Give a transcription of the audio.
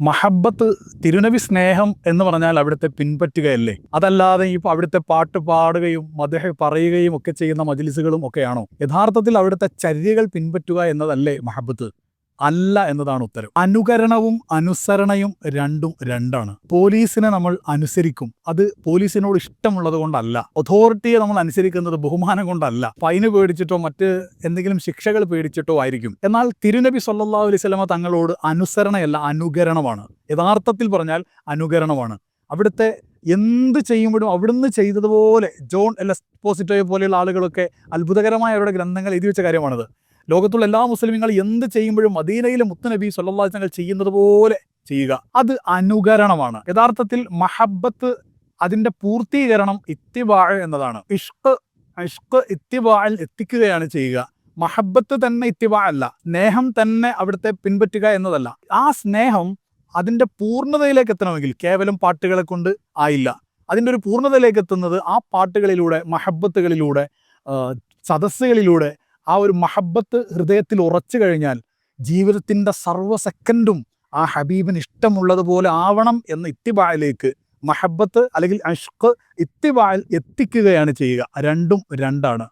മഹബത്ത് തിരുനബി സ്നേഹം എന്ന് പറഞ്ഞാൽ അവിടുത്തെ പിൻപറ്റുകയല്ലേ? അതല്ലാതെ ഈ അവിടുത്തെ പാട്ട് പാടുകയും മദ്ദേഹം പറയുകയും ഒക്കെ ചെയ്യുന്ന മജിലിസുകളും ഒക്കെയാണോ? യഥാർത്ഥത്തിൽ അവിടുത്തെ ചര്യകൾ പിൻപറ്റുക എന്നതല്ലേ മഹബത്ത്? അല്ല എന്നതാണ് ഉത്തരം. അനുകരണവും അനുസരണയും രണ്ടും രണ്ടാണ്. പോലീസിനെ നമ്മൾ അനുസരിക്കും. അത് പോലീസിനോട് ഇഷ്ടമുള്ളത് കൊണ്ടല്ല. അതോറിറ്റിയെ നമ്മൾ അനുസരിക്കുന്നത് ബഹുമാനം കൊണ്ടല്ല. ഫൈന് പേടിച്ചിട്ടോ മറ്റ് എന്തെങ്കിലും ശിക്ഷകൾ പേടിച്ചിട്ടോ ആയിരിക്കും. എന്നാൽ തിരുനബി സല്ലാ അലൈഹി സ്വലമ തങ്ങളോട് അനുസരണയല്ല അനുകരണമാണ്. യഥാർത്ഥത്തിൽ പറഞ്ഞാൽ അനുകരണമാണ്. അവിടുത്തെ എന്ത് ചെയ്യുമ്പോഴും അവിടുന്ന് ചെയ്തതുപോലെ ജോൺ എൽ എസ്പോസിറ്റോയെ പോലെയുള്ള ആളുകളൊക്കെ അത്ഭുതകരമായ അവരുടെ ഗ്രന്ഥങ്ങൾ എഴുതി വെച്ച കാര്യമാണത്. ലോകത്തുള്ള എല്ലാ മുസ്ലിമുകൾ എന്ത് ചെയ്യുമ്പോഴും മദീനയിലെ മുത്തുനബി സല്ലല്ലാഹു തങ്ങൾ ചെയ്യുന്നത് പോലെ ചെയ്യുക. അത് അനുകരണമാണ്. യഥാർത്ഥത്തിൽ മഹബത്ത് അതിന്റെ പൂർത്തീകരണം ഇത്തിബാഴ് എന്നതാണ്. ഇഷ്ക് ഇഷ്ക് ഇത്തിബാഴിൽ എത്തിക്കുകയാണ് ചെയ്യുക. മഹബത്ത് തന്നെ ഇത്തിബാ അല്ല. സ്നേഹം തന്നെ അവിടുത്തെ പിൻപറ്റുക എന്നതല്ല. ആ സ്നേഹം അതിന്റെ പൂർണതയിലേക്ക് എത്തണമെങ്കിൽ കേവലം പാട്ടുകളെ കൊണ്ട് ആയില്ല. അതിന്റെ ഒരു പൂർണതയിലേക്ക് എത്തുന്നത് ആ പാട്ടുകളിലൂടെ മഹബത്തുകളിലൂടെ സദസ്സുകളിലൂടെ ആ ഒരു മഹബത്ത് ഹൃദയത്തിൽ ഉറച്ചു കഴിഞ്ഞാൽ ജീവിതത്തിന്റെ സർവ സെക്കൻഡും ആ ഹബീബിന് ഇഷ്ടമുള്ളതുപോലെ ആവണം എന്ന ഇത്തിബായിലേക്ക് മഹബത്ത് അല്ലെങ്കിൽ അഷ്ക് ഇത്തിബായിൽ എത്തിക്കുകയാണ് ചെയ്യുക. രണ്ടും രണ്ടാണ്.